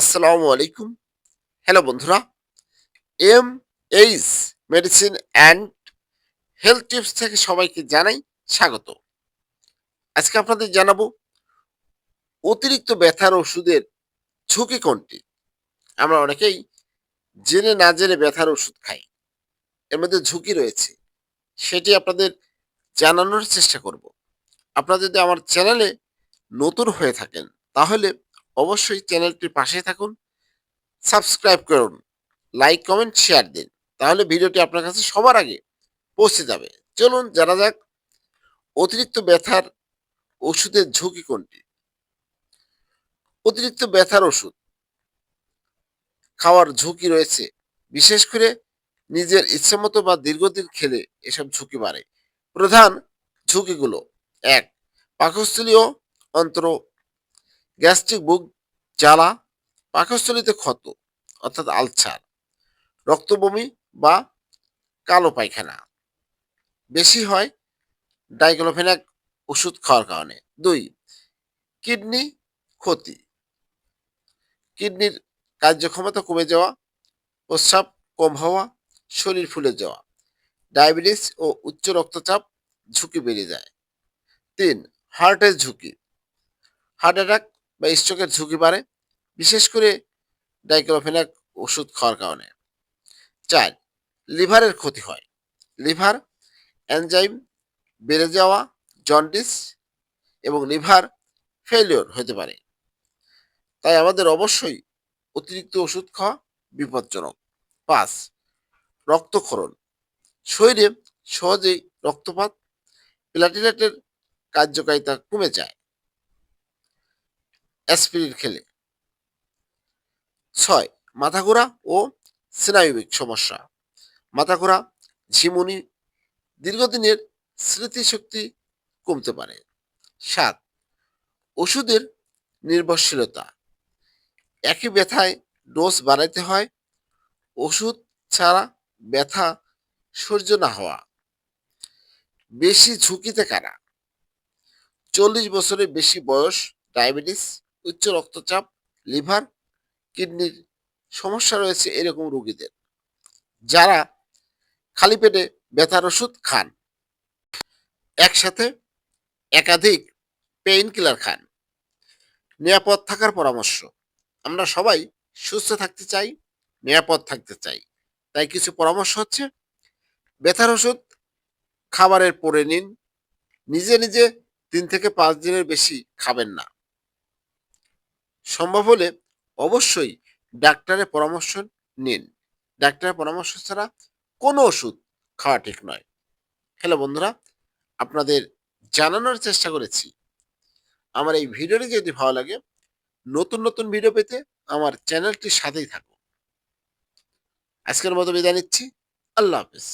আসসালামু আলাইকুম। হ্যালো বন্ধুরা। M H medicine and health tips থেকে সবাইকে জানাই স্বাগত। আজকে আপনাদের জানাব অতিরিক্ত ব্যথার ওষুধের ঝুঁকি কোনটি? আমরা অনেকেই জেনে না জেনে ব্যথার ওষুধ খাই। এর মধ্যে ঝুঁকি রয়েছে। সেটি আপনাদের জানানোর চেষ্টা করব। আপনারা যদি আমার চ্যানেলে নতুন হয়ে থাকেন, তাহলে অবশ্যই চ্যানেলটির পাশে থাকুন, সাবস্ক্রাইব করুন, লাইক, কমেন্ট, শেয়ার দিন। তাহলে ভিডিওটি আপনার কাছে সবার আগে পৌঁছে যাবে। চলুন জানা যাক অতিরিক্ত ব্যথার ওষুধের ঝুঁকি কোনটি? অতিরিক্ত ব্যথার ওষুধ খাওয়ার ঝুঁকি রয়েছে। বিশেষ করে নিজের ইচ্ছামতো বা দীর্ঘদিন খেলে এসব ঝুঁকি বাড়ে। প্রধান ঝুঁকিগুলো এক, পাকস্থলীয় অন্ত্র, গ্যাস্ট্রিক বুক জ্বালা পাকস্থলীতে ক্ষত, অর্থাৎ আলসার, রক্তবমি বা কালো পায়খানা। বেশি হয় ডাইক্লোফেনাক ওষুধ খাওয়ার কারণে। দুই, কিডনি ক্ষতি। কিডনির কার্যক্ষমতা কমে যাওয়া, প্রস্রাব কম হওয়া, শরীর ফুলে যাওয়া, ডায়াবেটিস ও উচ্চ রক্তচাপ ঝুঁকি বেড়ে যায়। তিন, হার্টের ঝুঁকি। হার্ট অ্যাটাক বা স্ট্রোকের ঝুঁকি বাড়ে, বিশেষ করে ডাইক্লোফেনাক ওষুধ খাওয়ার কারণে। চার, লিভারের ক্ষতি হয়। লিভার, এনজাইম বেড়ে যাওয়া, জন্ডিস এবং লিভার ফেলিওর হতে পারে। তাই আমাদের অবশ্যই অতিরিক্ত ওষুধ খাওয়া বিপজ্জনক। পাঁচ, রক্তক্ষরণ। শরীরে সহজেই রক্তপাত প্লাটিলেটের কার্যকারিতা কমে যায়। অ্যাসপিরিন খেলে। ছয় মাথা ঘোরা ও স্নায়বিক সমস্যা। মাথা ঘোরা ঝিমুনি দীর্ঘদিনের স্মৃতিশক্তি কমতে পারে। সাত, ওষুধের নির্ভরশীলতা। একই ব্যথায় ডোজ বাড়াইতে হয়। ওষুধ ছাড়া ব্যথা সহ্য না হওয়া। বেশি ঝুঁকিতে কারা? চল্লিশ বছরের বেশি বয়স ডায়াবেটিস উচ্চ রক্তচাপ, লিভার, কিডনির সমস্যা রয়েছে এরকম রোগীদের। যারা খালি পেটে ব্যথার ওষুধ খান, একসাথে একাধিক পেইন কিলার খান। নিরাপদ থাকার পরামর্শ। আমরা সবাই সুস্থ থাকতে চাই, নিরাপদ থাকতে চাই। তাই কিছু পরামর্শ হচ্ছে, ব্যথার ওষুধ খাবারের পরে নিন। নিজে নিজে তিন থেকে পাঁচ দিনের বেশি খাবেন না। সম্ভব হলে অবশ্যই ডাক্তারের পরামর্শ নিন। ডাক্তারের পরামর্শ ছাড়া কোনো ওষুধ খাওয়া ঠিক নয়। হ্যালো বন্ধুরা, আপনাদের জানানোর চেষ্টা করেছি। আমার এই ভিডিওটি যদি ভালো লাগে, নতুন নতুন ভিডিও পেতে আমার চ্যানেলটির সাথেই থাকুন। আজকের মতো বিদায় নিচ্ছি। আল্লাহ হাফিজ।